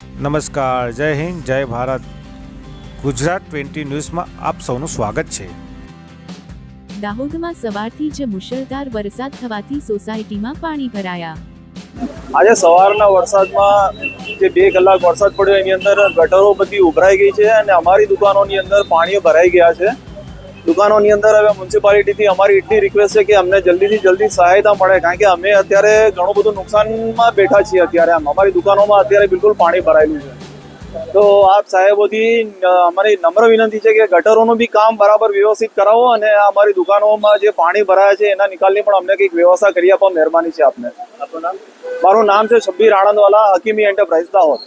નમસ્કાર જય હિન્દ જય ભારત. ગુજરાત ટ્વેન્ટી ન્યૂઝમાં આપ સૌનું સ્વાગત છે. દાહોદમાં સવારથી જ મુશળધાર વરસાદ થવાથી સોસાયટીમાં પાણી ભરાયા. આજે સવારના વરસાદમાં જે બે કલાક વરસાદ પડ્યો એની અંદર ગટરો બધી ઉભરાઈ ગઈ છે અને અમારી દુકાનોની અંદર પાણીઓ ભરાઈ ગયા છે. દુકાનોની અંદર હવે મ્યુનિસિપાલિટીથી અમારી એટલી રિક્વેસ્ટ છે કે અમને જલ્દીથી જલ્દી સહાયતા મળે. કારણ કે અમે અત્યારે ઘણું બધું નુકસાનમાં બેઠા છીએ અત્યારે. આમ અમારી દુકાનોમાં અત્યારે બિલકુલ પાણી ભરાયેલું છે. તો આપ સાહેબોથી અમારી નમ્ર વિનંતી છે કે ગટરોનું બી કામ બરાબર વ્યવસ્થિત કરાવો અને અમારી દુકાનોમાં જે પાણી ભરાયા છે એના નિકાલની પણ અમને કંઈક વ્યવસ્થા કરી આપવા મહેરબાની છે આપને. મારું નામ છે શબ્બીર આણંદવાલા હકીમી એન્ટરપ્રાઇઝ દાહોદ